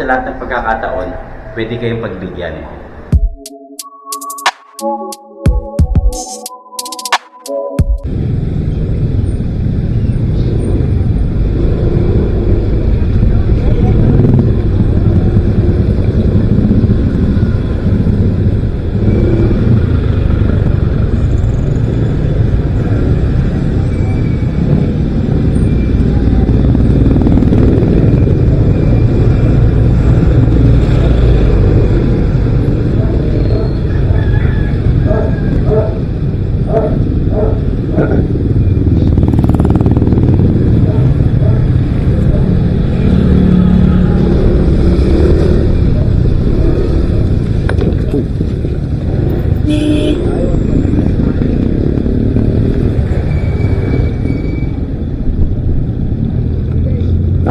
sa lahat ng pagkakataon, pwede kayong pagbigyan. Nakita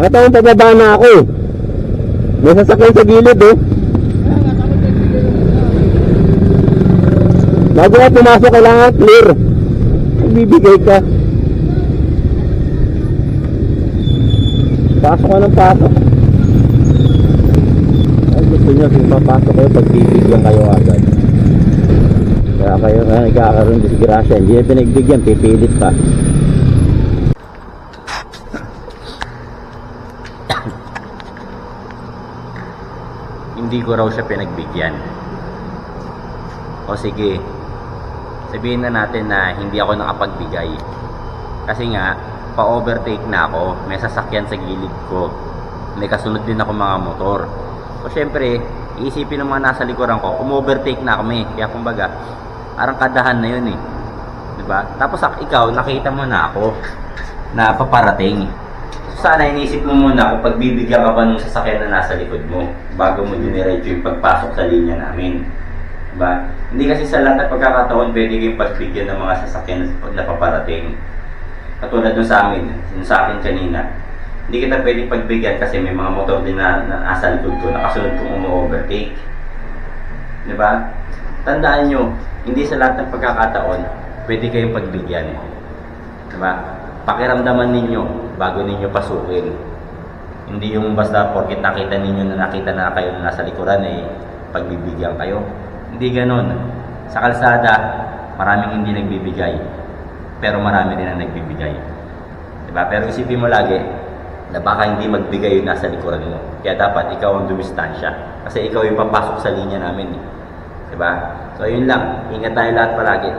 mo pababa na ako. May sasakyan sa gilid eh. Bago ka pumasok, kailangan clear. Bibigay ka. Pasok ka ng pasok. Ay, gusto nyo, kung papasok kayo, pagbibigyan kayo agad. Kaya kayo na nagkakaroon disgrasya. Hindi na pinagbigyan, pipilit pa. Hindi ko raw siya pinagbigyan. O sige, sabihin na natin na hindi ako nakapagbigay. Kasi nga, pa-overtake na ako. May sasakyan sa gilid ko. May kasunod din ako mga motor. So syempre, iisipin ng mga nasa likuran ko, um-overtake na kami. Kaya kumbaga, parang kadahan na yun eh. 'Di ba? Tapos ikaw, nakita mo na ako na paparating. Sana inisip mo muna kung pagbibigyan ka ba ng sasakyan na nasa likod mo bago mo diniretso yung pagpasok sa linya namin. Diba? Hindi kasi sa lahat ng pagkakataon pwede kayong pagbigyan ng mga sasakyan na paparating. Katulad nung sa amin, yung sa akin kanina. Hindi kita pwede pagbigyan kasi may mga motor din na, na nasa likod ko, nakasunod kong umu-overtake. Di ba? Tandaan nyo, hindi sa lahat ng pagkakataon, pwede kayong pagbigyan. Di ba? Pakiramdaman ninyo bago ninyo pasukin. Hindi yung basta porkit nakita ninyo na nakita na kayo na nasa likuran eh, pagbibigyan kayo. Hindi ganon. Sa kalsada, maraming hindi nagbibigay. Pero marami rin ang nagbibigay. Diba? Pero isipin mo lagi na baka hindi magbigay yung nasa likuran mo. Kaya dapat ikaw ang dumistansya. Kasi ikaw yung papasok sa linya namin. Eh. Diba? So, yun lang. Ingat tayo lahat palagi.